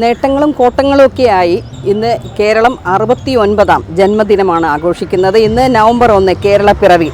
നേട്ടങ്ങളും കോട്ടങ്ങളും ഒക്കെയായി ഇന്ന് കേരളം അറുപത്തി ഒൻപതാം ജന്മദിനമാണ് ആഘോഷിക്കുന്നത്. ഇന്ന് നവംബർ ഒന്ന് കേരള പിറവി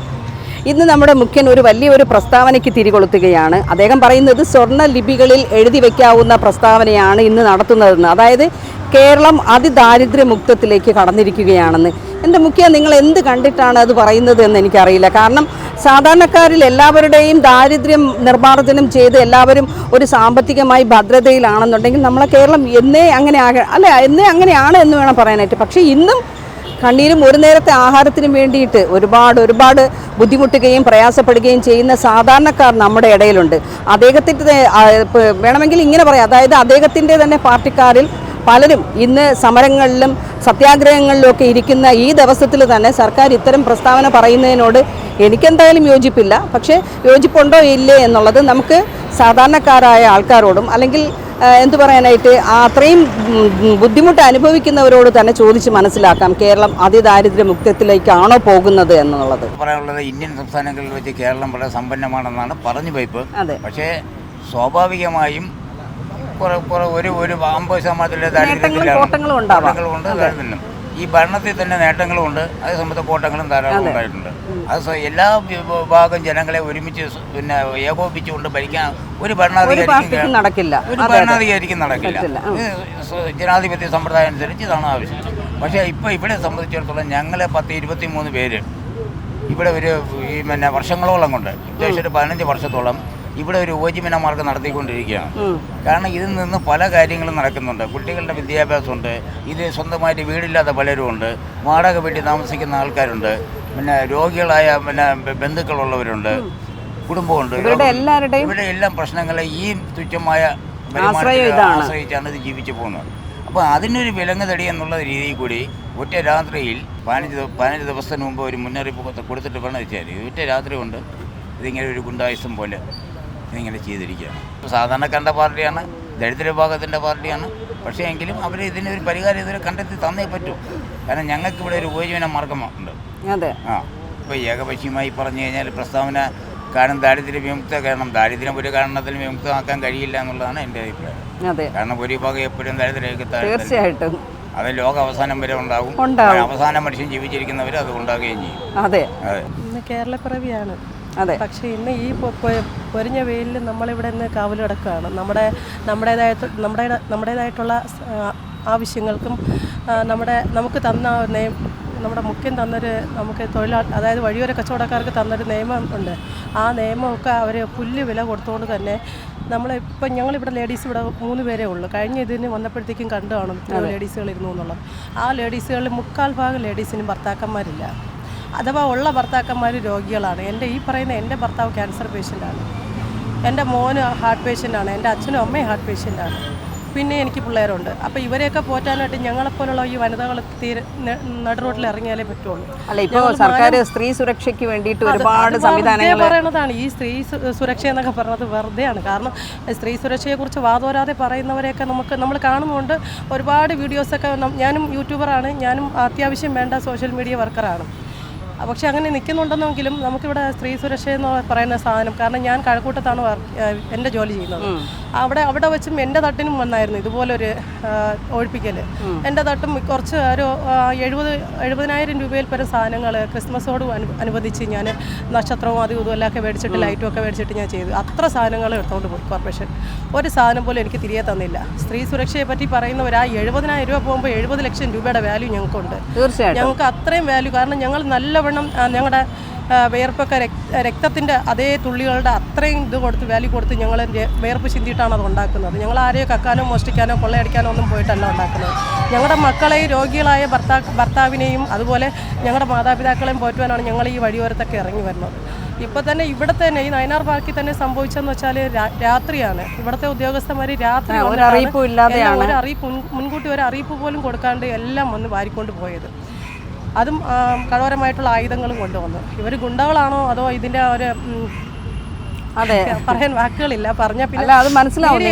ഇന്ന് നമ്മുടെ മുഖ്യൻ ഒരു വലിയൊരു പ്രസ്താവനയ്ക്ക് തിരികൊളുത്തുകയാണ്. അദ്ദേഹം പറയുന്നത് സ്വർണ ലിപികളിൽ എഴുതി വയ്ക്കാവുന്ന പ്രസ്താവനയാണ് ഇന്ന് നടത്തുന്നതെന്ന്. അതായത് കേരളം അതിദാരിദ്ര്യമുക്തത്തിലേക്ക് കടന്നിരിക്കുകയാണെന്ന്. എന്റെ മുഖ്യ നിങ്ങൾ എന്ത് കണ്ടിട്ടാണ് അത് പറയുന്നത് എന്ന് എനിക്കറിയില്ല. കാരണം സാധാരണക്കാരിൽ എല്ലാവരുടെയും ദാരിദ്ര്യം നിർമ്മാർജനം ചെയ്ത് എല്ലാവരും ഒരു സാമ്പത്തികമായി ഭദ്രതയിലാണെന്നുണ്ടെങ്കിൽ നമ്മളെ കേരളം എന്നേ അങ്ങനെ ആക അല്ല എന്നേ അങ്ങനെയാണ് എന്ന് വേണം പറയാനായിട്ട്. പക്ഷേ ഇന്നും കണ്ണീരും ഒരു നേരത്തെ ആഹാരത്തിനും വേണ്ടിയിട്ട് ഒരുപാട് ഒരുപാട് ബുദ്ധിമുട്ടുകയും പ്രയാസപ്പെടുകയും ചെയ്യുന്ന സാധാരണക്കാർ നമ്മുടെ ഇടയിലുണ്ട്. അദ്ദേഹത്തിന്റെ വേണമെങ്കിൽ ഇങ്ങനെ പറയാം. അതായത് അദ്ദേഹത്തിന്റെ തന്നെ പാർട്ടിക്കാരിൽ പലരും ഇന്ന് സമരങ്ങളിലും സത്യാഗ്രഹങ്ങളിലും ഒക്കെ ഇരിക്കുന്ന ഈ ദിവസത്തിൽ തന്നെ സർക്കാർ ഇത്തരം പ്രസ്താവന പറയുന്നതിനോട് എനിക്കെന്തായാലും യോജിപ്പില്ല. പക്ഷേ യോജിപ്പുണ്ടോ ഇല്ലേ എന്നുള്ളത് നമുക്ക് സാധാരണക്കാരായ ആൾക്കാരോടും അല്ലെങ്കിൽ എന്തു പറയാനായിട്ട് അത്രയും ബുദ്ധിമുട്ട് അനുഭവിക്കുന്നവരോട് തന്നെ ചോദിച്ച് മനസ്സിലാക്കാം കേരളം അതിദാരിദ്ര്യമുക്തത്തിലേക്കാണോ പോകുന്നത് എന്നുള്ളത്. പറയാനുള്ളത് ഇന്ത്യൻ സംസ്ഥാനങ്ങളിൽ വെച്ച് കേരളം വളരെ സമ്പന്നമാണെന്നാണ് പറഞ്ഞു പൈപ്പ് അതെ. പക്ഷേ സ്വാഭാവികമായും കുറെ കുറെ ഒരു ഒരു അമ്പത് കോട്ടങ്ങളും ഉണ്ടാവാം. ദാരിദ്ര്യം ഈ ഭരണത്തിൽ തന്നെ നേട്ടങ്ങളുമുണ്ട്. അതേ സമയത്ത് കോട്ടങ്ങളും ധാരാളം ഉണ്ടായിട്ടുണ്ട്. അത് എല്ലാ വിഭാഗം ജനങ്ങളെ ഒരുമിച്ച് പിന്നെ ഏകോപിപ്പിച്ചുകൊണ്ട് ഭരിക്കാൻ ഒരു ഭരണാധികാരിക്ക് നടക്കില്ല. ഒരു ഭരണാധികാരിക്കും നടക്കില്ല. ജനാധിപത്യ സമ്പ്രദായം അനുസരിച്ച് ഇതാണ് ആവശ്യം. പക്ഷേ ഇപ്പോൾ ഇവിടെ സംബന്ധിച്ചിടത്തോളം ഞങ്ങളെ പത്ത് ഇരുപത്തി മൂന്ന് പേര്. ഇവിടെ ഒരു ഈ പിന്നെ വർഷങ്ങളോളം കൊണ്ട് ഏകദേശം ഒരു പതിനഞ്ച് വർഷത്തോളം ഇവിടെ ഒരു ഉപജീവന മാർഗം നടത്തിക്കൊണ്ടിരിക്കുകയാണ് കാരണം ഇതിൽ നിന്ന് പല കാര്യങ്ങളും നടക്കുന്നുണ്ട്. കുട്ടികളുടെ വിദ്യാഭ്യാസമുണ്ട്. ഇത് സ്വന്തമായിട്ട് വീടില്ലാത്ത പലരും ഉണ്ട് വാടക വീട്ടിൽ താമസിക്കുന്ന ആൾക്കാരുണ്ട്. പിന്നെ രോഗികളായ പിന്നെ ബന്ധുക്കളുള്ളവരുണ്ട്. കുടുംബമുണ്ട്. ഇവിടെ എല്ലാം പ്രശ്നങ്ങളെ ഈ തുച്ഛമായ. ആശ്രയിച്ചാണ് ഇത് ജീവിച്ചു പോകുന്നത്. അപ്പോൾ അതിനൊരു വിലങ്ങുതടി എന്നുള്ള രീതിയിൽ കൂടി ഒറ്റ രാത്രിയിൽ പതിനഞ്ച് പതിനഞ്ച് ദിവസത്തിന് മുമ്പ് ഒരു മുന്നറിയിപ്പ് കൊടുത്ത് കൊടുത്തിട്ട് വേണം വെച്ചാൽ ഒറ്റ രാത്രി കൊണ്ട് ഇതിങ്ങനെ ഒരു ഗുണ്ടായുസം പോലെ ഇതിങ്ങനെ ചെയ്തിരിക്കുകയാണ്. സാധാരണക്കാരന്റെ പാർട്ടിയാണ് ദരിദ്ര വിഭാഗത്തിന്റെ പാർട്ടിയാണ്. പക്ഷേ എങ്കിലും അവർ ഇതിനൊരു പരിഹാരം ഇതുവരെ കണ്ടെത്തി തന്നേ പറ്റൂ. കാരണം ഞങ്ങൾക്ക് ഇവിടെ ഒരു ഉപജീവന മാർഗമുണ്ട് അതെ. ആ ഇപ്പോൾ ഏകപക്ഷീയമായി പറഞ്ഞു കഴിഞ്ഞാൽ പ്രസ്താവന കാരണം ദാരിദ്ര്യ വിമുക്ത കാരണം ദാരിദ്ര്യം ഒരു കാരണത്തിലും വിമുക്തമാക്കാൻ കഴിയില്ല എന്നുള്ളതാണ് എന്റെ അഭിപ്രായം. അതെ. കാരണം ഭൂരിഭാഗം എപ്പോഴും ദാരിദ്ര്യത്തിൽ തീർച്ചയായിട്ടും. അത് ലോക അവസാനം വരെ ഉണ്ടാകും. അവസാന മനുഷ്യൻ ജീവിച്ചിരിക്കുന്നവർ അത് ഉണ്ടാകുകയും ചെയ്യും. അതെ. കേരളപ്പിറവിയാണ്. പക്ഷേ ഇന്ന് ഈ പൊരിഞ്ഞ വെയിലിൽ നമ്മളിവിടെ നിന്ന് കാവലടക്കുകയാണ് നമ്മുടെ നമ്മുടേതായ നമ്മുടെ നമ്മുടേതായിട്ടുള്ള ആവശ്യങ്ങൾക്കും നമ്മുടെ നമുക്ക് തന്ന നിയം നമ്മുടെ മുഖ്യം തന്നൊരു നമുക്ക് തൊഴിലാ അതായത് വഴിയോര കച്ചവടക്കാർക്ക് തന്നൊരു നിയമം ഉണ്ട്. ആ നിയമമൊക്കെ അവർ പുല്ല് വില കൊടുത്തുകൊണ്ട് തന്നെ നമ്മളിപ്പം ഞങ്ങളിവിടെ ലേഡീസ് ഇവിടെ മൂന്ന് പേരേ ഉള്ളൂ. കഴിഞ്ഞ ഇതിന് വന്നപ്പോഴത്തേക്കും കണ്ടു കാണും ലേഡീസുകൾ ഇരുന്നു എന്നുള്ളത്. ആ ലേഡീസുകളിൽ മുക്കാൽ ഭാഗം ലേഡീസിനും ഭർത്താക്കന്മാരില്ല. അഥവാ ഉള്ള ഭർത്താക്കന്മാർ രോഗികളാണ്. എന്റെ ഈ പറയുന്ന എന്റെ ഭർത്താവ് ക്യാൻസർ പേഷ്യന്റാണ് എന്റെ മോന് ഹാർട്ട് പേഷ്യന്റാണ് എന്റെ അച്ഛനും അമ്മയും ഹാർട്ട് പേഷ്യന്റാണ് പിന്നെ എനിക്ക് പിള്ളേരുണ്ട്. അപ്പോൾ ഇവരെയൊക്കെ പോറ്റാനായിട്ട് ഞങ്ങളെപ്പോലുള്ള ഈ വനിതകൾ തീരെ നടുറോട്ടിൽ ഇറങ്ങിയാലേ പറ്റുള്ളൂ. അല്ല ഇപ്പോൾ സർക്കാർ സ്ത്രീ സുരക്ഷയ്ക്ക് വേണ്ടിയിട്ട് ഒരുപാട് സംവിധാനങ്ങൾ പറയണതാണ്. ഈ സ്ത്രീ സുരക്ഷ എന്നൊക്കെ പറഞ്ഞത് വെറുതെയാണ്. കാരണം സ്ത്രീ സുരക്ഷയെക്കുറിച്ച് വാതോരാതെ പറയുന്നവരെയൊക്കെ നമുക്ക് നമ്മൾ കാണുന്നുണ്ട്. ഒരുപാട് വീഡിയോസൊക്കെ ഞാനും യൂട്യൂബറാണ്. ഞാനും അത്യാവശ്യം വേണ്ട സോഷ്യൽ മീഡിയ വർക്കറാണ്. പക്ഷെ അങ്ങനെ നിൽക്കുന്നുണ്ടെന്നെങ്കിലും നമുക്കിവിടെ സ്ത്രീ സുരക്ഷ എന്ന് പറയുന്ന സാധനം കാരണം ഞാൻ കഴക്കൂട്ടത്താണ് വർക്ക് എന്റെ ജോലി ചെയ്യുന്നത്. അവിടെ അവിടെ വെച്ചും എന്റെ തട്ടിനും വന്നായിരുന്നു ഇതുപോലൊരു ഒഴിപ്പിക്കൽ എന്റെ തട്ടും കുറച്ച് ഒരു എഴുപത് എഴുപതിനായിരം രൂപയിൽ പരം സാധനങ്ങൾ ക്രിസ്മസോട് അനു അനുബന്ധിച്ച് ഞാൻ നക്ഷത്രവും അതും ഇതും എല്ലാം ഒക്കെ മേടിച്ചിട്ട് ലൈറ്റും ഒക്കെ മേടിച്ചിട്ട് ഞാൻ ചെയ്തു. അത്ര സാധനങ്ങൾ എടുത്തുകൊണ്ട് പോയി കോർപ്പറേഷൻ. ഒരു സാധനം പോലും എനിക്ക് തിരികെ തന്നില്ല. സ്ത്രീ സുരക്ഷയെ പറ്റി പറയുന്നവർ ആ എഴുപതിനായിരം രൂപ പോകുമ്പോൾ എഴുപത് ലക്ഷം രൂപയുടെ വാല്യൂ ഞങ്ങൾക്കുണ്ട്. തീർച്ചയായും ഞങ്ങൾക്ക് അത്രയും വാല്യൂ കാരണം ഞങ്ങൾ നല്ലവണ്ണം ആ, ഞങ്ങളുടെ വേർപ്പൊക്കെ വിയർപ്പൊക്കെ രക്തത്തിന്റെ അതേ തുള്ളികളുടെ അത്രയും ഇത് കൊടുത്ത് വാല്യൂ കൊടുത്ത് ഞങ്ങൾ വേർപ്പ് വിയർപ്പ് ചിന്തിയിട്ടാണ് അത് ഉണ്ടാക്കുന്നത്. ഞങ്ങൾ ആരെയോ കക്കാനോ മോഷ്ടിക്കാനോ കൊള്ളയടിക്കാനോ ഒന്നും പോയിട്ടല്ല ഉണ്ടാക്കുന്നത്. ഞങ്ങളുടെ മക്കളെയും രോഗികളായ ഭർത്താ ഭർത്താവിനെയും അതുപോലെ ഞങ്ങളുടെ മാതാപിതാക്കളെയും പോറ്റുവാനാണ് ഞങ്ങൾ ഈ വഴിയോരത്തൊക്കെ ഇറങ്ങി വരുന്നത്. ഇപ്പോൾ തന്നെ ഇവിടെ തന്നെ ഈ നയനാർ പാർക്കിൽ തന്നെ സംഭവിച്ചതെന്ന് വെച്ചാൽ രാത്രിയാണ്. ഇവിടുത്തെ ഉദ്യോഗസ്ഥന്മാർ രാത്രി ഒരു അറിയിപ്പ് മുൻകൂട്ടി ഒരു അറിയിപ്പ് പോലും കൊടുക്കാണ്ട് എല്ലാം വന്ന് വാരിക്കൊണ്ട് പോയത്. അതും കടോരമായിട്ടുള്ള ആയുധങ്ങളും കൊണ്ടുവന്നു. ഇവർ ഗുണ്ടകളാണോ അതോ ഇതിന്റെ ഒരു അതെ. പറയാൻ വാക്കുകളില്ല. പറഞ്ഞ പിന്നെ അത് മനസ്സിലാവും.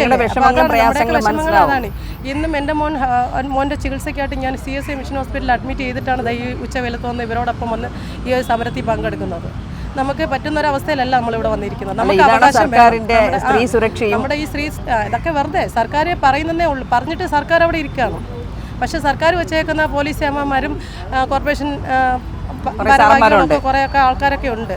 ഇന്നും എന്റെ മോൻ മോന്റെ ചികിത്സയ്ക്കായിട്ട് ഞാൻ സി എസ് ഐ മിഷൻ ഹോസ്പിറ്റലിൽ അഡ്മിറ്റ് ചെയ്തിട്ടാണ് ഈ ഉച്ചവേലത്ത് വന്ന് ഇവരോടൊപ്പം വന്ന് ഈ ഒരു സമരത്തിൽ പങ്കെടുക്കുന്നത്. നമുക്ക് പറ്റുന്ന ഒരു അവസ്ഥയിലല്ല നമ്മൾ ഇവിടെ വന്നിരിക്കുന്നത് നമുക്ക് അവകാശം നമ്മുടെ ഈ സ്ത്രീ ഇതൊക്കെ വെറുതെ സർക്കാർ പറയുന്നതേ ഉള്ളൂ. പറഞ്ഞിട്ട് സർക്കാർ അവിടെ ഇരിക്കുകയാണ്. പക്ഷേ സർക്കാർ വെച്ചേക്കുന്ന പോലീസ് ഏമാന്മാരും കോർപ്പറേഷൻ കുറേയൊക്കെ ആൾക്കാരൊക്കെ ഉണ്ട്.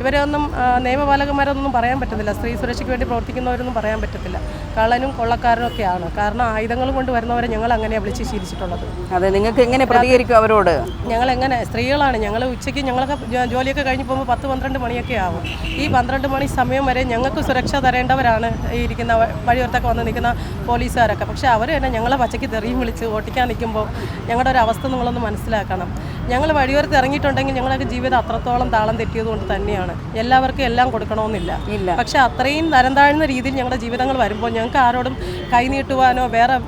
ഇവരൊന്നും നിയമപാലകന്മാരൊന്നും പറയാൻ പറ്റത്തില്ല. സ്ത്രീ സുരക്ഷയ്ക്ക് വേണ്ടി പ്രവർത്തിക്കുന്നവരൊന്നും പറയാൻ പറ്റത്തില്ല. കള്ളനും കൊള്ളക്കാരനും ഒക്കെയാണ് കാരണം ആയുധങ്ങൾ കൊണ്ട് വരുന്നവരെ ഞങ്ങൾ അങ്ങനെയാണ് വിളിച്ച് ശീലിച്ചിട്ടുള്ളത്. അതെ നിങ്ങൾക്ക് എങ്ങനെ പ്രതികരിക്കും അവരോട്? ഞങ്ങൾ എങ്ങനെ സ്ത്രീകളാണ്. ഞങ്ങൾ ഉച്ചയ്ക്ക് ഞങ്ങളൊക്കെ ജോലിയൊക്കെ കഴിഞ്ഞ് പോകുമ്പോൾ പത്ത് പന്ത്രണ്ട് മണിയൊക്കെ ആവും. ഈ പന്ത്രണ്ട് മണി സമയം വരെ ഞങ്ങൾക്ക് സുരക്ഷ തരേണ്ടവരാണ് ഈ ഇരിക്കുന്ന വഴിയോർത്തൊക്കെ വന്ന് നിൽക്കുന്ന പോലീസുകാരൊക്കെ. പക്ഷേ അവർ തന്നെ ഞങ്ങളെ പച്ചയ്ക്ക് തെറിയും വിളിച്ച് ഓട്ടിക്കാൻ നിൽക്കുമ്പോൾ ഞങ്ങളുടെ ഒരു അവസ്ഥ നിങ്ങളൊന്ന് മനസ്സിലാക്കണം. ഞങ്ങൾ വഴിയോരത്ത് ഇറങ്ങിയിട്ടുണ്ടെങ്കിൽ ഞങ്ങളൊക്കെ ജീവിതം അത്രത്തോളം താളം തെറ്റിയത് കൊണ്ട് തന്നെയാണ്. എല്ലാവർക്കും എല്ലാം കൊടുക്കണമെന്നില്ല. ഇല്ല. പക്ഷെ അത്രയും തരം താഴ്ന്ന രീതിയിൽ ഞങ്ങളുടെ ജീവിതങ്ങൾ വരുമ്പോൾ ഞങ്ങൾക്ക് ആരോടും കൈനീട്ടുവാനോ വേറെ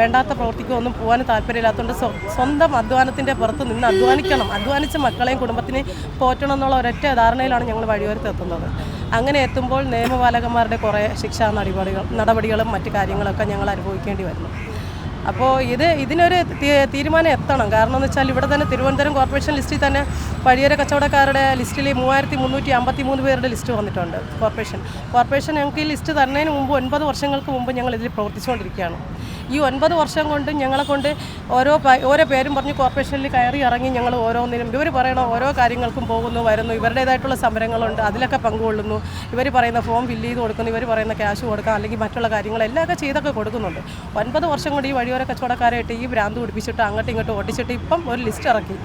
വേണ്ടാത്ത പ്രവർത്തിക്കോ ഒന്നും പോകാനും താല്പര്യമില്ലാത്തതുകൊണ്ട് സ്വന്തം അധ്വാനത്തിന്റെ പുറത്ത് നിന്ന് അധ്വാനിക്കണം. അധ്വാനിച്ച മക്കളെയും കുടുംബത്തിനെയും പോറ്റണം എന്നുള്ള ഒരൊറ്റ ധാരണയിലാണ് ഞങ്ങൾ വഴിയോരത്ത് എത്തുന്നത്. അങ്ങനെ എത്തുമ്പോൾ നിയമപാലകന്മാരുടെ കുറേ ശിക്ഷാ നടപടികൾ നടപടികളും മറ്റു കാര്യങ്ങളൊക്കെ ഞങ്ങൾ അനുഭവിക്കേണ്ടി വരുന്നു. അപ്പോൾ ഇത് ഇതിനൊരു തീരുമാനം എത്തണം. കാരണം എന്ന് വെച്ചാൽ ഇവിടെ തന്നെ തിരുവനന്തപുരം കോർപ്പറേഷൻ ലിസ്റ്റിൽ തന്നെ പഴിയര കച്ചവടക്കാരുടെ ലിസ്റ്റിൽ മൂവായിരത്തി മുന്നൂറ്റി അമ്പത്തി മൂന്ന് പേരുടെ ലിസ്റ്റ് വന്നിട്ടുണ്ട് കോർപ്പറേഷൻ. കോർപ്പറേഷൻ ഞങ്ങൾക്ക് ഈ ലിസ്റ്റ് തരുന്നതിന് മുമ്പ് ഒൻപത് വർഷങ്ങൾക്ക് മുമ്പ് ഞങ്ങൾ ഇതിൽ പ്രവർത്തിച്ചുകൊണ്ടിരിക്കുകയാണ്. ഈ ഒൻപത് വർഷം കൊണ്ട് ഞങ്ങളെ കൊണ്ട് ഓരോ ഓരോ പേരും പറഞ്ഞ് കോർപ്പറേഷനിൽ കയറി ഇറങ്ങി ഞങ്ങൾ ഓരോന്നിനും ഇവർ പറയണ ഓരോ കാര്യങ്ങൾക്കും പോകുന്നു വരുന്നു ഇവരുടേതായിട്ടുള്ള സമരങ്ങളുണ്ട് അതിലൊക്കെ പങ്കുകൊള്ളുന്നു. ഇവർ പറയുന്ന ഫോം ഫില്ല് ചെയ്ത് കൊടുക്കുന്നു ഇവർ പറയുന്ന ക്യാഷ് കൊടുക്കാം അല്ലെങ്കിൽ മറ്റുള്ള കാര്യങ്ങൾ എല്ലാമൊക്കെ ചെയ്തൊക്കെ കൊടുക്കുന്നുണ്ട്. ഒൻപത് വർഷം കൊണ്ട് ഈ വഴിയോര കച്ചവടക്കാരായിട്ട് ഈ ഭ്രാന്ത് പിടിപ്പിച്ചിട്ട് അങ്ങോട്ടും ഇങ്ങോട്ടും ഓടിച്ചിട്ട് ഇപ്പം ഒരു ലിസ്റ്റ് ഇറക്കി.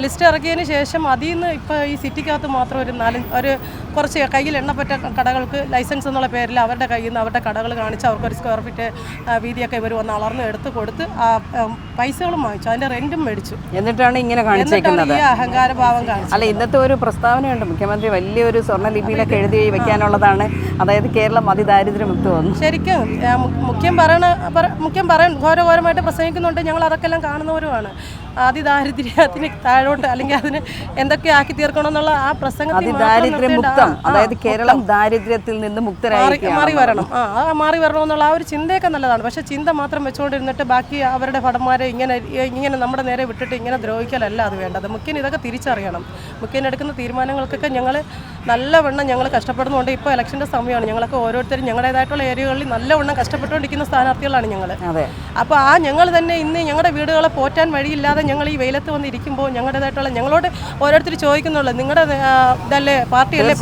ലിസ്റ്റ് ഇറക്കിയതിന് ശേഷം അതിൽ നിന്ന് ഇപ്പോൾ ഈ സിറ്റിക്കകത്ത് മാത്രം ഒരു നാല് ഒരു കുറച്ച് കയ്യിൽ എണ്ണപ്പെട്ട കടകൾക്ക് ലൈസൻസ് എന്നുള്ള പേരിൽ അവരുടെ കയ്യിൽ നിന്ന് അവരുടെ കടകൾ കാണിച്ച് അവർക്ക് ഒരു സ്ക്വയർ ഫീറ്റ് വീതിയൊക്കെ ഇവർ വന്ന് അളർന്ന് എടുത്ത് കൊടുത്ത് ആ പൈസകളും വാങ്ങിച്ചു. അതിന്റെ റെന്റും മേടിച്ചു. എന്നിട്ടാണ് ഇങ്ങനെ കാണിച്ചേക്കുന്നത്? ഈ അഹങ്കാരഭാവം കാണിച്ചത്. അല്ല ഇന്നത്തെ ഒരു പ്രസ്താവനയുണ്ട്. മുഖ്യമന്ത്രി വലിയൊരു സ്വർണ ലിപിയിലൊക്കെ എഴുതി വെക്കാനുള്ളതാണ്. അതായത് കേരളം അതിദാരിദ്ര്യമുക്തമെന്ന് ശരിക്കും ആ, മു- മുഖ്യം പറയണ മുഖ്യം പറയാൻ ഘോരഘോരമായിട്ട് പ്രസംഗിക്കുന്നുണ്ട്. ഞങ്ങൾ അതൊക്കെ എല്ലാം കാണുന്നവരുമാണ്. അതിദാരിദ്ര്യത്തിന് താഴോട്ട് അല്ലെങ്കിൽ അതിന് എന്തൊക്കെ ആക്കി തീർക്കണം എന്നുള്ള ആ പ്രസംഗത്തിൽ മാത്രം അതിദാരിദ്ര്യം മുക്തം. അതായത് കേരളം ദാരിദ്ര്യത്തിൽ നിന്ന് മുക്തരായി മാറി വരണം. ആ മാറി വരണം എന്നുള്ള ആ ഒരു ചിന്തയൊക്കെ നല്ലതാണ്. പക്ഷെ ചിന്ത മാത്രം വെച്ചുകൊണ്ടിരുന്നിട്ട് ബാക്കി അവരുടെ ഭടന്മാരെ ഇങ്ങനെ ഇങ്ങനെ നമ്മുടെ നേരെ വിട്ടിട്ട് ഇങ്ങനെ ദ്രോഹിക്കലല്ല അത് വേണ്ടത്. മുഖ്യൻ ഇതൊക്കെ തിരിച്ചറിയണം. മുഖ്യൻ എടുക്കുന്ന തീരുമാനങ്ങൾക്കൊക്കെ ഞങ്ങൾ നല്ലവണ്ണം ഞങ്ങൾ കഷ്ടപ്പെടുന്നുണ്ട്. ഇപ്പോൾ ഇലക്ഷന്റെ സമയമാണ്. ഞങ്ങളൊക്കെ ഓരോരുത്തരും ഞങ്ങളുടേതായിട്ടുള്ള ഏരിയകളിൽ നല്ലവണ്ണം കഷ്ടപ്പെട്ടുകൊണ്ടിരിക്കുന്ന സ്ഥാനാർത്ഥികളാണ് ഞങ്ങൾ അപ്പോൾ ആ ഞങ്ങൾ തന്നെ ഇന്ന് ഞങ്ങളുടെ വീടുകളെ പോറ്റാൻ വഴിയില്ലാതെ ഞങ്ങൾ ഈ വെയിലത്ത് വന്ന് ഇരിക്കുമ്പോൾ ഞങ്ങളുടേതായിട്ടുള്ള ഞങ്ങളോട് ഓരോരുത്തർ ചോദിക്കുന്നുള്ളൂ. നിങ്ങളുടെ ഇതല്ലേ പാർട്ടിയല്ലേ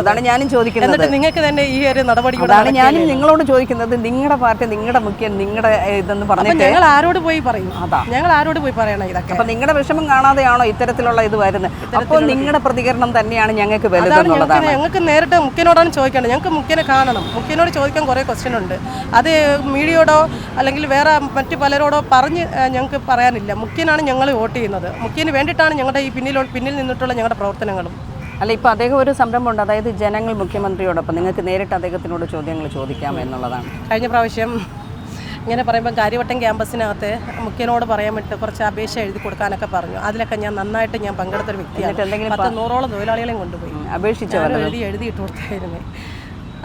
അതാണ് ഞാനും ചോദിക്കുന്നത്. എന്നിട്ട് നിങ്ങൾക്ക് തന്നെ ഈ ഒരു നടപടി അതാണ് ഞാനും നിങ്ങളോട് ചോദിക്കുന്നത്. നിങ്ങളുടെ പാർട്ടി നിങ്ങളുടെ മുഖ്യം നിങ്ങളുടെ ഇതെന്ന് പറഞ്ഞു പറഞ്ഞിട്ട് ഞങ്ങൾ ആരോട് പോയി പറയും? അതാ. ഞങ്ങൾ ആരോട് പോയി പറയണം ഇതൊക്കെ? അപ്പൊ നിങ്ങളുടെ വിഷമം കാണാതെയാണോ ഇത്തരത്തിലുള്ള ഇത് വരുന്നത്? അപ്പോൾ നിങ്ങളുടെ പ്രതികരണം തന്നെയാണ് ഞങ്ങൾക്ക് അതാണ് ഞങ്ങൾക്ക് വലുതെന്നുള്ളതാണ്. ഞങ്ങൾക്ക് നേരിട്ട് മുഖ്യനോടാണ് ചോദിക്കേണ്ടത്. ഞങ്ങൾക്ക് മുഖ്യനെ കാണണം. മുഖ്യനോട് ചോദിക്കാൻ കുറേ ക്വസ്റ്റ്യൻ ഉണ്ട്. അത് മീഡിയയോടോ അല്ലെങ്കിൽ വേറെ മറ്റു പലരോടോ പറഞ്ഞ് ഞങ്ങൾക്ക് പറയാനില്ല. മുഖ്യനാണ് ഞങ്ങൾ വോട്ട് ചെയ്യുന്നത്. മുഖ്യന് വേണ്ടിയിട്ടാണ് ഞങ്ങളുടെ ഈ പിന്നിൽ പിന്നിൽ നിന്നിട്ടുള്ള ഞങ്ങളുടെ പ്രവർത്തനങ്ങളും. അല്ല ഇപ്പോൾ അദ്ദേഹം ഒരു സംരംഭമുണ്ട്. അതായത് ജനങ്ങൾ മുഖ്യമന്ത്രിയോടൊപ്പം. നിങ്ങൾക്ക് നേരിട്ട് അദ്ദേഹത്തിനോട് ചോദ്യങ്ങൾ ചോദിക്കാം എന്നുള്ളതാണ്. കഴിഞ്ഞ പ്രാവശ്യം ഇങ്ങനെ പറയുമ്പോൾ കാര്യവട്ടം ക്യാമ്പസിനകത്ത് മുഖ്യനോട് പറയാൻ വേണ്ടി കുറച്ച് അപേക്ഷ എഴുതി കൊടുക്കാനൊക്കെ പറഞ്ഞു. അതിലൊക്കെ ഞാൻ നന്നായിട്ട് ഞാൻ പങ്കെടുത്തൊരു വ്യക്തിയാണ്. പത്ത് നൂറോളം തൊഴിലാളികളെയും കൊണ്ടുപോയി. ഉം, അപേക്ഷിച്ചോ എഴുതി എഴുതിയിട്ട് കൊടുത്തായിരുന്നു.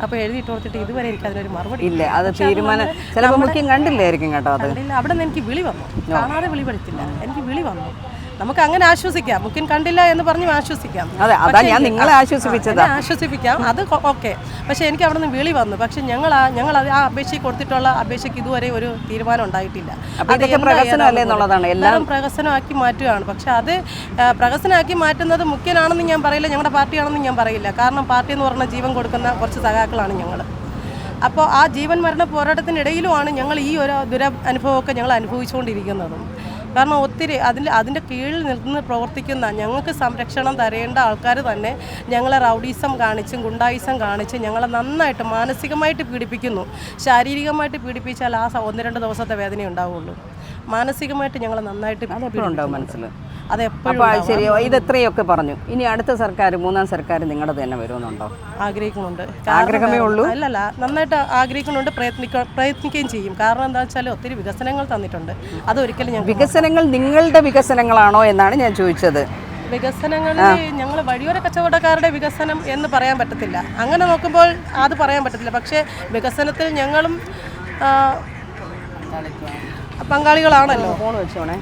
അപ്പോൾ എഴുതിയിട്ട് കൊടുത്തിട്ട് ഇതുവരെ എനിക്ക് അതിനൊരു മറുപടി ഇല്ല അത് തീരുമാനം ചിലപ്പോൾ മുഖ്യം കണ്ടില്ലായിരിക്കും കേട്ടോ അത്. അവിടെ നിന്ന് എനിക്ക് വിളി വന്നു. കാണാതെ വിളി പഠിച്ചില്ല. എനിക്ക് വിളി വന്നു. നമുക്ക് അങ്ങനെ ആശ്വസിക്കാം. മുക്കിൻ കണ്ടില്ല എന്ന് പറഞ്ഞ് ആശ്വസിക്കാം. അതെ അതാ ഞാൻ നിങ്ങളെ ആശ്വസിപ്പിച്ചത്. ആശ്വസിപ്പിക്കാം. അത് ഓക്കെ. പക്ഷേ എനിക്ക് അവിടെ നിന്ന് വിളി വന്നു. പക്ഷെ ഞങ്ങൾ ആ ഞങ്ങൾ ആ അപേക്ഷ കൊടുത്തിട്ടുള്ള അപേക്ഷയ്ക്ക് ഇതുവരെ ഒരു തീരുമാനം ഉണ്ടായിട്ടില്ല. എല്ലാം പ്രഹസനമാക്കി മാറ്റുകയാണ്. പക്ഷെ അത് പ്രഹസനമാക്കി മാറ്റുന്നത് മുഖ്യനാണെന്ന് ഞാൻ പറയില്ല ഞങ്ങളുടെ പാർട്ടിയാണെന്ന് ഞാൻ പറയില്ല. കാരണം പാർട്ടി എന്ന് പറഞ്ഞ ജീവൻ കൊടുക്കുന്ന കുറച്ച് സഖാക്കളാണ് ഞങ്ങൾ അപ്പോൾ ആ ജീവൻ മരണ പോരാട്ടത്തിനിടയിലുമാണ് ഞങ്ങൾ ഈ ഒരു ദുര അനുഭവമൊക്കെ ഞങ്ങൾ അനുഭവിച്ചുകൊണ്ടിരിക്കുന്നതും. കാരണം ഒത്തിരി അതിന്റെ അതിന്റെ കീഴിൽ നിന്ന് പ്രവർത്തിക്കുന്ന ഞങ്ങൾക്ക് സംരക്ഷണം തരേണ്ട ആൾക്കാർ തന്നെ ഞങ്ങളെ റൗഡീസം കാണിച്ചും ഗുണ്ടായിസം കാണിച്ചും ഞങ്ങളെ നന്നായിട്ട് മാനസികമായിട്ട് പീഡിപ്പിക്കുന്നു. ശാരീരികമായിട്ട് പീഡിപ്പിച്ചാൽ ആ ഒന്ന് രണ്ട് ദിവസത്തെ വേദന ഉണ്ടാവുള്ളൂ. മാനസികമായിട്ട് ഞങ്ങളെ നന്നായിട്ട് ഉണ്ടാവും മനസ്സിൽ. അത് ശരിയോ ഇത് എത്രയൊക്കെ പറഞ്ഞു. ഇനി അടുത്ത സർക്കാർ മൂന്നാം സർക്കാർ നിങ്ങളുടെ തന്നെ വരുമെന്നുണ്ടോ ആഗ്രഹിക്കുന്നുണ്ട്. ആഗ്രഹമേ ഉള്ളൂ? അല്ലല്ല നന്നായിട്ട് ആഗ്രഹിക്കുന്നുണ്ട് പ്രയത്നിക്ക പ്രയത്നിക്കുകയും ചെയ്യും. കാരണം എന്താ വെച്ചാൽ ഒത്തിരി വികസനങ്ങൾ തന്നിട്ടുണ്ട്. അതൊരിക്കലും ഞങ്ങൾ വികസനങ്ങൾ നിങ്ങളുടെ വികസനങ്ങളാണോ എന്നാണ് ഞാൻ ചോദിച്ചത്. വികസനങ്ങളിൽ ഞങ്ങൾ വഴിയോര കച്ചവടക്കാരുടെ വികസനം എന്ന് പറയാൻ പറ്റത്തില്ല. അങ്ങനെ നോക്കുമ്പോൾ അത് പറയാൻ പറ്റത്തില്ല. പക്ഷേ വികസനത്തിൽ ഞങ്ങളും ആ, പങ്കാളികളാണല്ലോ. ഫോൺ വെച്ചോണേ.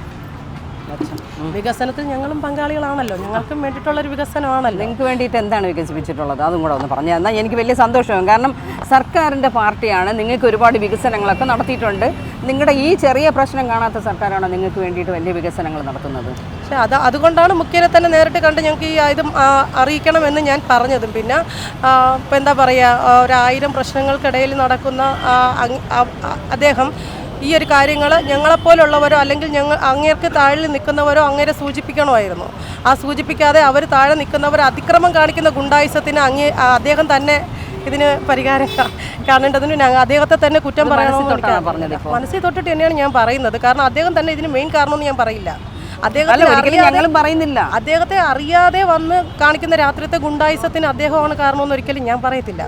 വികസനത്തിൽ ഞങ്ങളും പങ്കാളികളാണല്ലോ. ഞങ്ങൾക്കും വേണ്ടിയിട്ടുള്ള ഒരു വികസനമാണല്ലോ. നിങ്ങൾക്ക് വേണ്ടിയിട്ട് എന്താണ് വികസിപ്പിച്ചിട്ടുള്ളത്? അതും കൂടെ ഒന്ന് പറഞ്ഞു തന്നാൽ എനിക്ക് വലിയ സന്തോഷവും കാരണം സർക്കാരിന്റെ പാർട്ടിയാണ് നിങ്ങൾക്ക് ഒരുപാട് വികസനങ്ങളൊക്കെ നടത്തിയിട്ടുണ്ട്. നിങ്ങളുടെ ഈ ചെറിയ പ്രശ്നം കാണാത്ത സർക്കാരാണ് നിങ്ങൾക്ക് വേണ്ടിയിട്ട് വലിയ വികസനങ്ങൾ നടത്തുന്നത്? പക്ഷേ അത് അതുകൊണ്ടാണ് മുഖ്യനെ തന്നെ നേരിട്ട് കണ്ട് ഞങ്ങൾക്ക് ഈ ഇതും അറിയിക്കണമെന്ന് ഞാൻ പറഞ്ഞതും. പിന്നെ ഇപ്പം എന്താ പറയുക ഒരായിരം പ്രശ്നങ്ങൾക്കിടയിൽ നടക്കുന്ന അദ്ദേഹം ഈ ഒരു കാര്യങ്ങൾ ഞങ്ങളെപ്പോലുള്ളവരോ അല്ലെങ്കിൽ ഞങ്ങൾ അങ്ങേർക്ക് താഴെ നിൽക്കുന്നവരോ അങ്ങേരെ സൂചിപ്പിക്കണമായിരുന്നു. ആ സൂചിപ്പിക്കാതെ അവർ താഴെ നിൽക്കുന്നവർ അതിക്രമം കാണിക്കുന്ന ഗുണ്ടായുസത്തിന് അങ്ങേ അദ്ദേഹം തന്നെ ഇതിന് പരിഹാരം കാണേണ്ടതിന് ഞങ്ങൾ അദ്ദേഹത്തെ തന്നെ കുറ്റം പറയാൻ പറയണമെന്ന് പറഞ്ഞത് മനസ്സിൽ തൊട്ടിട്ട് തന്നെയാണ് ഞാൻ പറയുന്നത്. കാരണം അദ്ദേഹം തന്നെ ഇതിന് മെയിൻ കാരണമെന്ന് ഞാൻ പറയില്ല. അല്ല അദ്ദേഹത്തെ ഒരിക്കലും അറിയാതെ ഞങ്ങളും പറയുന്നില്ല. അദ്ദേഹത്തെ അറിയാതെ വന്ന് കാണിക്കുന്ന രാത്രിത്തെ ഗുണ്ടായുസത്തിന് അദ്ദേഹമാണ് കാരണമെന്ന് ഒരിക്കലും ഞാൻ പറയത്തില്ല.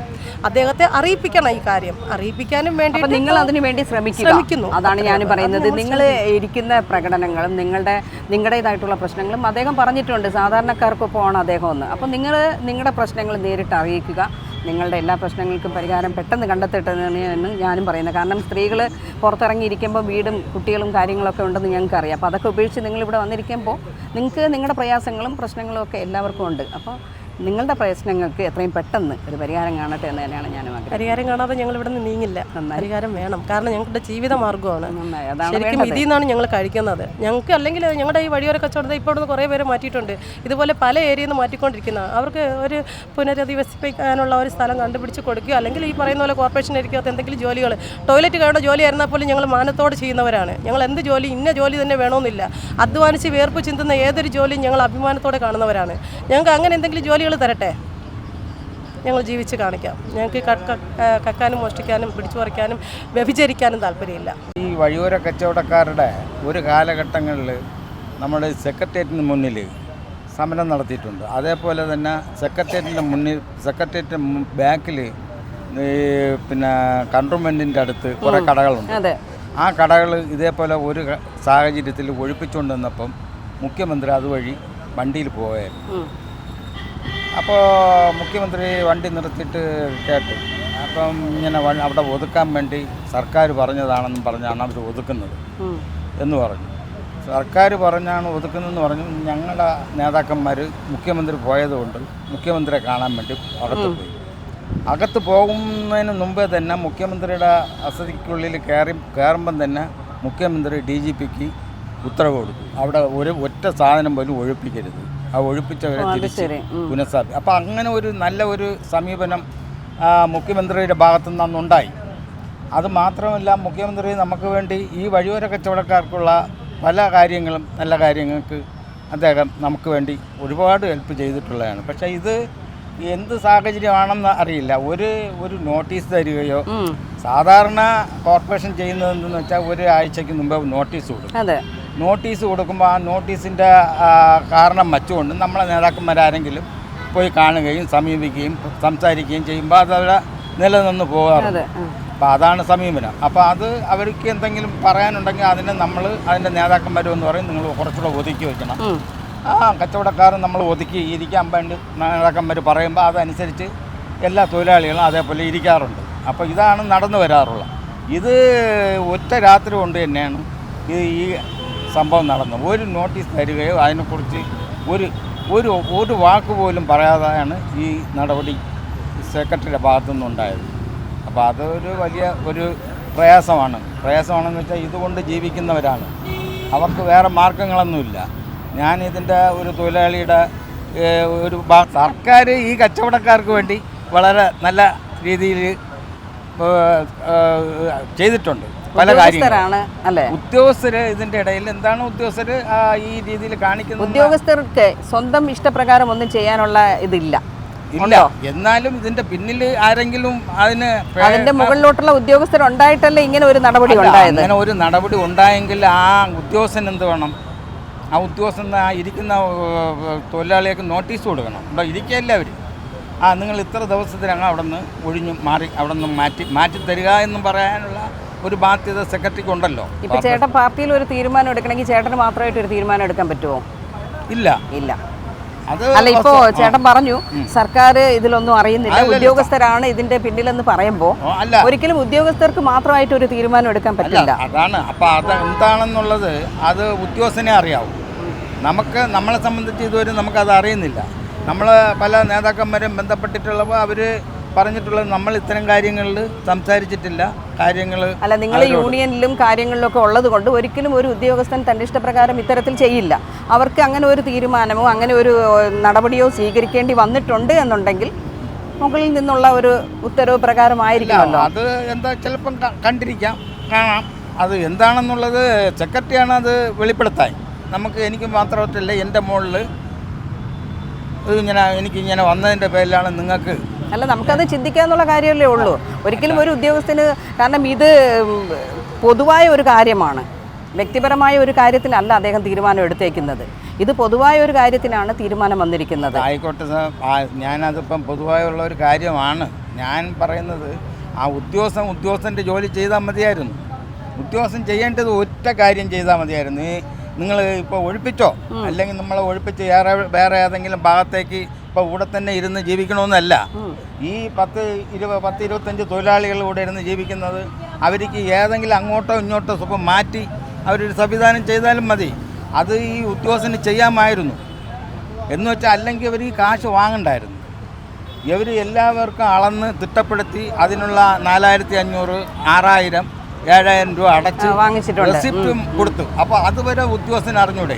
അദ്ദേഹത്തെ അറിയിപ്പിക്കണം ഈ കാര്യം. അറിയിപ്പിക്കാനും വേണ്ടി നിങ്ങൾ അതിനു വേണ്ടി ശ്രമിക്കുന്നു. അതാണ് ഞാൻ പറയുന്നത്. നിങ്ങൾ ഇരിക്കുന്ന പ്രകടനങ്ങളും നിങ്ങളുടെ നിങ്ങളുടേതായിട്ടുള്ള പ്രശ്നങ്ങളും അദ്ദേഹം പറഞ്ഞിട്ടുണ്ട്. സാധാരണക്കാർക്കൊപ്പമാണ് അദ്ദേഹം ഒന്ന് അപ്പോൾ നിങ്ങൾ നിങ്ങളുടെ പ്രശ്നങ്ങൾ നേരിട്ട് അറിയിക്കുക. നിങ്ങളുടെ എല്ലാ പ്രശ്നങ്ങൾക്കും പരിഹാരം പെട്ടെന്ന് കണ്ടെത്തിട്ടെന്ന് ഞാനും പറയുന്നത് കാരണം സ്ത്രീകൾ പുറത്തിറങ്ങിയിരിക്കുമ്പോൾ വീടും കുട്ടികളും കാര്യങ്ങളൊക്കെ ഉണ്ടെന്ന് ഞങ്ങൾക്ക് അറിയാം. അപ്പോൾ അതൊക്കെ ഉപേക്ഷിച്ച് നിങ്ങളിവിടെ വന്നിരിക്കുമ്പോൾ നിങ്ങൾക്ക് നിങ്ങളുടെ പ്രയാസങ്ങളും പ്രശ്നങ്ങളും ഒക്കെ എല്ലാവർക്കും ഉണ്ട്. അപ്പോൾ നിങ്ങളുടെ പ്രശ്നങ്ങൾക്ക് എത്രയും പെട്ടെന്ന് ഒരു പരിഹാരം കാണട്ടെ എന്ന് തന്നെയാണ് ഞാൻ പരിഹാരം കാണാതെ ഞങ്ങൾ ഇവിടെ നിന്ന് നീങ്ങില്ല പരിഹാരം വേണം. കാരണം ഞങ്ങളുടെ ജീവിത മാർഗമാണ്. അതാണ് ശരിക്കും ഇതിൽ നിന്നാണ് ഞങ്ങൾ കഴിക്കുന്നത്. ഞങ്ങൾക്ക് അല്ലെങ്കിൽ ഞങ്ങളുടെ ഈ വഴിയോര കച്ചവടത്തെ ഇപ്പോൾ ഇവിടുന്ന് കുറേ പേര് മാറ്റിയിട്ടുണ്ട്. ഇതുപോലെ പല ഏരിയയിൽ നിന്ന് മാറ്റിക്കൊണ്ടിരിക്കുന്ന അവർക്ക് ഒരു പുനരധിവസിപ്പിക്കാനുള്ള ഒരു സ്ഥലം കണ്ടുപിടിച്ച് കൊടുക്കുക അല്ലെങ്കിൽ ഈ പറയുന്ന പോലെ കോർപ്പറേഷൻ ഇരിക്കാത്ത എന്തെങ്കിലും ജോലികൾ. ടോയ്ലറ്റ് കാണുന്ന ജോലി ആയിരുന്നാൽ പോലും ഞങ്ങൾ മാനത്തോട് ചെയ്യുന്നവരാണ്. ഞങ്ങൾ എന്ത് ജോലി ഇന്ന ജോലി തന്നെ വേണമെന്നില്ല. അധ്വാനിച്ച് വേർപ്പ് ചിന്തുന്ന ഏതൊരു ജോലിയും ഞങ്ങൾ അഭിമാനത്തോടെ കാണുന്നവരാണ്. ഞങ്ങൾക്ക് അങ്ങനെ എന്തെങ്കിലും തരട്ടെ. ഞങ്ങൾ ജീവിച്ച് കാണിക്കാം. ഞങ്ങൾക്ക് കക്ക കക്കാനും മോഷ്ടിക്കാനും പിടിച്ചു പറിക്കാനും വ്യഭിചരിക്കാനും താല്പര്യമില്ല. ഈ വഴിയോര കച്ചവടക്കാരുടെ ഒരു കാലഘട്ടങ്ങളിൽ നമ്മൾ സെക്രട്ടേറിയറ്റിന് മുന്നിൽ സമരം നടത്തിയിട്ടുണ്ട്. അതേപോലെ തന്നെ സെക്രട്ടേറിയറ്റിന്റെ മുന്നിൽ സെക്രട്ടേറിയറ്റിന്റെ ബാക്കിൽ പിന്നെ കൺട്രോൺമെന്റിന്റെ അടുത്ത് കുറേ കടകളുണ്ട്. അതെ. ആ കടകൾ ഇതേപോലെ ഒരു സാഹചര്യത്തിൽ ഒഴിപ്പിച്ചുകൊണ്ടുവന്നപ്പം മുഖ്യമന്ത്രി അതുവഴി വണ്ടിയിൽ പോവുകയായിരുന്നു. ഉം. അപ്പോൾ മുഖ്യമന്ത്രി വണ്ടി നിർത്തിയിട്ട് കേട്ടു. അപ്പം ഇങ്ങനെ അവിടെ ഒതുക്കാൻ വേണ്ടി സർക്കാർ പറഞ്ഞതാണെന്നും പറഞ്ഞാണ് അവർ ഒതുക്കുന്നത് എന്ന് പറഞ്ഞു. സർക്കാർ പറഞ്ഞാണ് ഒതുക്കുന്നതെന്ന് പറഞ്ഞു. ഞങ്ങളുടെ നേതാക്കന്മാർ മുഖ്യമന്ത്രി പോയതുകൊണ്ട് മുഖ്യമന്ത്രിയെ കാണാൻ വേണ്ടി അകത്ത് പോയി. അകത്ത് പോകുന്നതിന് മുമ്പേ തന്നെ മുഖ്യമന്ത്രിയുടെ വസതിക്കുള്ളിൽ കയറി കയറുമ്പം തന്നെ മുഖ്യമന്ത്രി ഡി ജി പിക്ക് ഉത്തരവ് കൊടുത്തു. അവിടെ ഒരു ഒറ്റ സാധനം പോലും ഒഴിപ്പിക്കരുത്. ആ ഒഴിപ്പിച്ചവരെ തിരിച്ച് ശരി. ഉം. പുനഃസ്ഥാപി അപ്പോൾ അങ്ങനെ ഒരു നല്ല ഒരു സമീപനം മുഖ്യമന്ത്രിയുടെ ഭാഗത്തു നിന്നുണ്ടായി അത് മാത്രമല്ല മുഖ്യമന്ത്രി നമുക്ക് വേണ്ടി ഈ വഴിയോര കച്ചവടക്കാർക്കുള്ള പല കാര്യങ്ങളും നല്ല കാര്യങ്ങൾക്ക് അദ്ദേഹം നമുക്ക് വേണ്ടി ഒരുപാട് ഹെൽപ്പ് ചെയ്തിട്ടുള്ളതാണ്. പക്ഷേ ഇത് എന്ത് സാഹചര്യമാണെന്ന് അറിയില്ല. ഒരു ഒരു നോട്ടീസ് തരികയോ സാധാരണ കോർപ്പറേഷൻ ചെയ്യുന്നതെന്ന് വെച്ചാൽ ഒരു ആഴ്ചയ്ക്ക് മുമ്പ് നോട്ടീസ് കൊടുക്കും. നോട്ടീസ് കൊടുക്കുമ്പോൾ ആ നോട്ടീസിന്റെ കാരണം വച്ചുകൊണ്ട് നമ്മളെ നേതാക്കന്മാരാരെങ്കിലും പോയി കാണുകയും സമീപിക്കുകയും സംസാരിക്കുകയും ചെയ്യുമ്പോൾ അത് അവിടെ നിലനിന്ന് പോകാറുണ്ട്. അപ്പോൾ അതാണ് സമീപനം. അപ്പോൾ അത് അവർക്ക് എന്തെങ്കിലും പറയാനുണ്ടെങ്കിൽ അതിനെ നമ്മൾ അതിന്റെ നേതാക്കന്മാരും എന്ന് പറയും നിങ്ങൾ കുറച്ചുകൂടെ ഒതുക്കി വെക്കണം. ആ കച്ചവടക്കാരൻ നമ്മൾ ഒതുക്കി ഇരിക്കാൻ വേണ്ടി നേതാക്കന്മാർ പറയുമ്പോൾ അതനുസരിച്ച് എല്ലാ തൊഴിലാളികളും അതേപോലെ ഇരിക്കാറുണ്ട്. അപ്പോൾ ഇതാണ് നടന്നു വരാറുള്ളത്. ഇത് ഒറ്റ രാത്രി കൊണ്ട് തന്നെയാണ് ഈ സംഭവം നടന്നു. ഒരു നോട്ടീസ് തരികയോ അതിനെക്കുറിച്ച് ഒരു ഒരു ഒരു വാക്ക് പോലും പറയാതെയാണ് ഈ നടപടി സെക്രട്ടറിയുടെ ഭാഗത്തു നിന്നുണ്ടായത് അപ്പോൾ അതൊരു വലിയ ഒരു പ്രയാസമാണ്. പ്രയാസമാണെന്ന് വെച്ചാൽ ഇതുകൊണ്ട് ജീവിക്കുന്നവരാണ്. അവർക്ക് വേറെ മാർഗങ്ങളൊന്നുമില്ല. ഞാൻ ഇതിന്റെ ഒരു തൊഴിലാളിയുടെ ഒരു സർക്കാർ ഈ കച്ചവടക്കാർക്ക് വേണ്ടി വളരെ നല്ല രീതിയിൽ ചെയ്തിട്ടുണ്ട്. പല കാര്യങ്ങളാണ് അല്ലെ? ഉദ്യോഗസ്ഥര് ഇതിന്റെ ഇടയിൽ എന്താണ് ഉദ്യോഗസ്ഥര് ഈ രീതിയിൽ കാണിക്കുന്നത്? ഉദ്യോഗസ്ഥർക്ക് സ്വന്തം ഇഷ്ടപ്രകാരം ഒന്നും ചെയ്യാനുള്ള ഇതില്ല. ഇല്ല. എന്നാലും ഇതിന്റെ പിന്നിൽ ആരെങ്കിലും അതിന് അതിന്റെ മുകളിലോട്ടുള്ള ഉദ്യോഗസ്ഥർ ഉണ്ടായിട്ടല്ലേ ഇങ്ങനെ ഒരു നടപടി ഉണ്ടായത്? അങ്ങനെ ഒരു നടപടി ഉണ്ടായെങ്കിൽ ആ ഉദ്യോഗസ്ഥൻ എന്ത് വേണം? ആ ഉദ്യോഗസ്ഥൻ ആ ഇരിക്കുന്ന തൊഴിലാളികൾക്ക് നോട്ടീസ് കൊടുക്കണം. ഇവിടെ ഇരിക്കുകയല്ല അവർ ആ നിങ്ങൾ ഇത്ര ദിവസത്തിനകം അവിടെ നിന്ന് ഒഴിഞ്ഞു മാറി അവിടെ നിന്ന് മാറ്റി മാറ്റി തരിക എന്നും പറയാനുള്ള ഒരു ബാധ്യത സെക്രട്ടറിക്ക് ഉണ്ടല്ലോ ഇപ്പൊ ചേട്ടൻ പാർട്ടിയിൽ ഒരു തീരുമാനം എടുക്കണമെങ്കിൽ ചേട്ടന് മാത്രമായിട്ട് ഒരു തീരുമാനം എടുക്കാൻ പറ്റുമോ? ഇല്ല. ഇല്ല. അല്ല ഇപ്പോ ചേട്ടൻ പറഞ്ഞു സർക്കാർ ഇതിലൊന്നും അറിയുന്നില്ല. ഉദ്യോഗസ്ഥരാണ് ഇതിന്റെ പിന്നിലെന്ന് പറയുമ്പോ ഒരിക്കലും ഉദ്യോഗസ്ഥർക്ക് മാത്രമായിട്ട് ഒരു തീരുമാനം എടുക്കാൻ പറ്റില്ല. അതാണ്. അപ്പൊ അത് എന്താണെന്നുള്ളത് അത് ഉദ്യോഗസ്ഥനെ അറിയാവൂ. നമുക്ക് നമ്മളെ സംബന്ധിച്ച് ഇതുവരെ നമുക്കത് അറിയുന്നില്ല. നമ്മൾ പല നേതാക്കന്മാരും ബന്ധപ്പെട്ടിട്ടുള്ളപ്പോൾ അവർ പറഞ്ഞിട്ടുള്ളത് നമ്മൾ ഇത്തരം കാര്യങ്ങളിൽ സംസാരിച്ചിട്ടില്ല. കാര്യങ്ങൾ അല്ല നിങ്ങൾ യൂണിയനിലും കാര്യങ്ങളിലൊക്കെ ഉള്ളത് കൊണ്ട് ഒരിക്കലും ഒരു ഉദ്യോഗസ്ഥൻ തന്റെ ഇഷ്ടപ്രകാരം ഇത്തരത്തിൽ ചെയ്യില്ല. അവർക്ക് അങ്ങനെ ഒരു തീരുമാനമോ അങ്ങനെ ഒരു നടപടിയോ സ്വീകരിക്കേണ്ടി വന്നിട്ടുണ്ട് എന്നുണ്ടെങ്കിൽ മുകളിൽ നിന്നുള്ള ഒരു ഉത്തരവ് പ്രകാരമായിരിക്കുമല്ലോ. അത് എന്താ ചിലപ്പം കണ്ടിരിക്കാം കാണാം. അത് എന്താണെന്നുള്ളത് സെക്രട്ടറിയാണ് അത് വെളിപ്പെടുത്താൻ. നമുക്ക് എനിക്ക് മാത്രമല്ല എന്റെ മുകളിൽ ഇങ്ങനെ എനിക്കിങ്ങനെ വന്നതിന്റെ പേരിലാണ് നിങ്ങൾക്ക് അല്ല നമുക്കത് ചിന്തിക്കാന്നുള്ള കാര്യമല്ലേ ഉള്ളൂ. ഒരിക്കലും ഒരു ഉദ്യോഗസ്ഥന് കാരണം ഇത് പൊതുവായ ഒരു കാര്യമാണ്. വ്യക്തിപരമായ ഒരു കാര്യത്തിലല്ല അദ്ദേഹം തീരുമാനം എടുത്തേക്കുന്നത്. ഇത് പൊതുവായ ഒരു കാര്യത്തിനാണ് തീരുമാനം വന്നിരിക്കുന്നത്. ആയിക്കോട്ടെ സാർ. ഞാനതിപ്പം പൊതുവായുള്ള ഒരു കാര്യമാണ്. ഞാൻ പറയുന്നത് ആ ഉദ്യോഗസ്ഥൻ ഉദ്യോഗസ്ഥന്റെ ജോലി ചെയ്താൽ മതിയായിരുന്നു. ഉദ്യോഗസ്ഥൻ ചെയ്യേണ്ടത് ഒറ്റ കാര്യം ചെയ്താൽ മതിയായിരുന്നു. നിങ്ങൾ ഇപ്പോൾ ഒഴിപ്പിച്ചോ? അല്ലെങ്കിൽ നമ്മളെ ഒഴിപ്പിച്ച് വേറെ വേറെ ഏതെങ്കിലും ഭാഗത്തേക്ക് ഇപ്പോൾ ഇവിടെ തന്നെ ഇരുന്ന് ജീവിക്കണമെന്നല്ല. ഈ പത്ത് ഇരുപത് പത്ത് ഇരുപത്തഞ്ച് തൊഴിലാളികൾ ഇവിടെ ഇരുന്ന് ജീവിക്കുന്നത് അവർക്ക് ഏതെങ്കിലും അങ്ങോട്ടോ ഇങ്ങോട്ടോ സ്വപ്പം മാറ്റി അവരൊരു സംവിധാനം ചെയ്താലും മതി. അത് ഈ ഉദ്യോഗസ്ഥന് ചെയ്യാമായിരുന്നു. എന്ന് വെച്ചാൽ അല്ലെങ്കിൽ ഇവർ ഈ കാശ് വാങ്ങണ്ടായിരുന്നു. ഇവർ എല്ലാവർക്കും അളന്ന് തിട്ടപ്പെടുത്തി അതിനുള്ള നാലായിരത്തി അഞ്ഞൂറ് ആറായിരം ഏഴായിരം രൂപ അടച്ച് വാങ്ങിച്ചിട്ടുണ്ട്. റെസിപ്റ്റും കൊടുത്തു. അപ്പോൾ അതുവരെ ഉദ്യോഗസ്ഥന് അറിഞ്ഞൂടെ?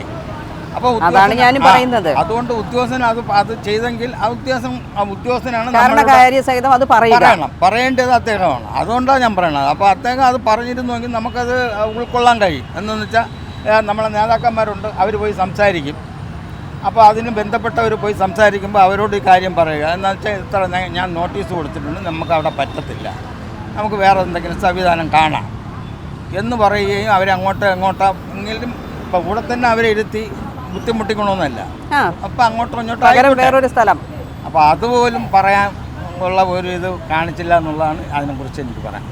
അപ്പോൾ അതാണ് ഞാൻ പറയുന്നത്. അതുകൊണ്ട് ഉദ്യോഗസ്ഥൻ അത് അത് ചെയ്തെങ്കിൽ ആ ഉദ്യോഗസ്ഥൻ ആ ഉദ്യോഗസ്ഥനാണ് അത് പറയണം. പറയേണ്ടത് അദ്ദേഹമാണ്. അതുകൊണ്ടാണ് ഞാൻ പറയണത്. അപ്പോൾ അദ്ദേഹം അത് പറഞ്ഞിരുന്നുവെങ്കിൽ നമുക്കത് ഉൾക്കൊള്ളാൻ കഴിയും. എന്നു വെച്ചാൽ നമ്മളെ നേതാക്കന്മാരുണ്ട്. അവർ പോയി സംസാരിക്കും. അപ്പോൾ അതിന് ബന്ധപ്പെട്ടവർ പോയി സംസാരിക്കുമ്പോൾ അവരോട് ഈ കാര്യം പറയുക. എന്ന് വെച്ചാൽ ഇത്ര ഞാൻ നോട്ടീസ് കൊടുത്തിട്ടുണ്ട്. നമുക്ക് അവിടെ പറ്റത്തില്ല. നമുക്ക് വേറെ എന്തെങ്കിലും സംവിധാനം കാണാം. എന്ന് പറയുകയും അവരങ്ങോട്ടോ എങ്ങോട്ടോ എങ്കിലും ഇപ്പൊ കൂടെ തന്നെ അവരെ ഇരുത്തി ബുദ്ധിമുട്ടിക്കണമെന്നല്ല അപ്പൊ അങ്ങോട്ടോ ഇങ്ങോട്ടോ. വേറൊരു സ്ഥലം. അപ്പോൾ അതുപോലും പറയാൻ ഉള്ള ഒരു ഇത് കാണിച്ചില്ല എന്നുള്ളതാണ് അതിനെക്കുറിച്ച് എനിക്ക് പറയാൻ